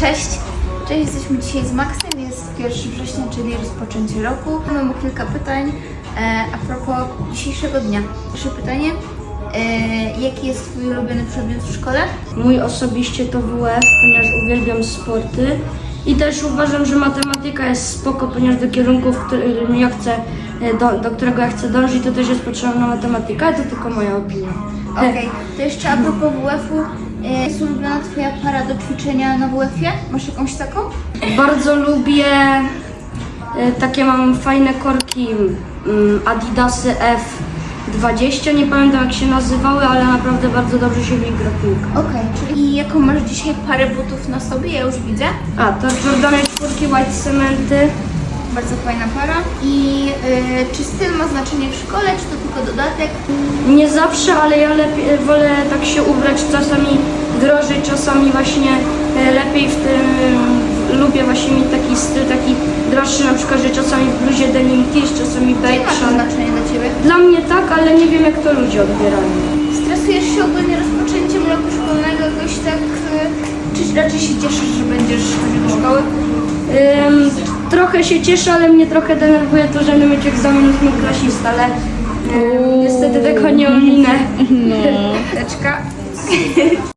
Cześć! Cześć, jesteśmy dzisiaj z Maxem, jest 1 września, czyli rozpoczęcie roku. Mamy mu kilka pytań e, a propos dzisiejszego dnia. Pierwsze pytanie, e, jaki jest Twój ulubiony przedmiot w szkole? Mój osobiście to WF, ponieważ uwielbiam sporty. I też uważam, że matematyka jest spoko, ponieważ do kierunku, w którym ja chcę, e, do, do którego ja chcę dążyć, to też jest potrzebna matematyka, to tylko moja opinia. Okej, to jeszcze a propos WF-u, jest ulubiona Twoja para do ćwiczenia na WF-ie? Masz jakąś taką? Bardzo lubię, e, takie mam fajne korki mm, Adidasy F20, nie pamiętam jak się nazywały, ale naprawdę bardzo dobrze się w nich gra piłka. Okej, czyli jaką masz dzisiaj parę butów na sobie? Ja już widzę. A, to Jordany 4 White Cementy. Bardzo fajna para. I e, czy styl ma znaczenie w szkole, czy to tylko dodatek? Nie zawsze, ale ja lepiej, wolę tak się ubrać czasami drożej, czasami właśnie e, lepiej w tym, lubię właśnie mieć taki styl, taki droższy, na przykład, że czasami w bluzie denim tees, czasami Czy ma to znaczenie dla Ciebie? Dla mnie tak, ale nie wiem jak to ludzie odbierają. Stresujesz się ogólnie rozpoczęciem roku szkolnego jakoś tak, y, czy raczej się cieszysz, że będziesz chodził do szkoły? Ym, trochę się cieszę, ale mnie trochę denerwuje to, że będę mieć egzamin ósmoklasista, ale ym, niestety tego nie ominę. Teczka.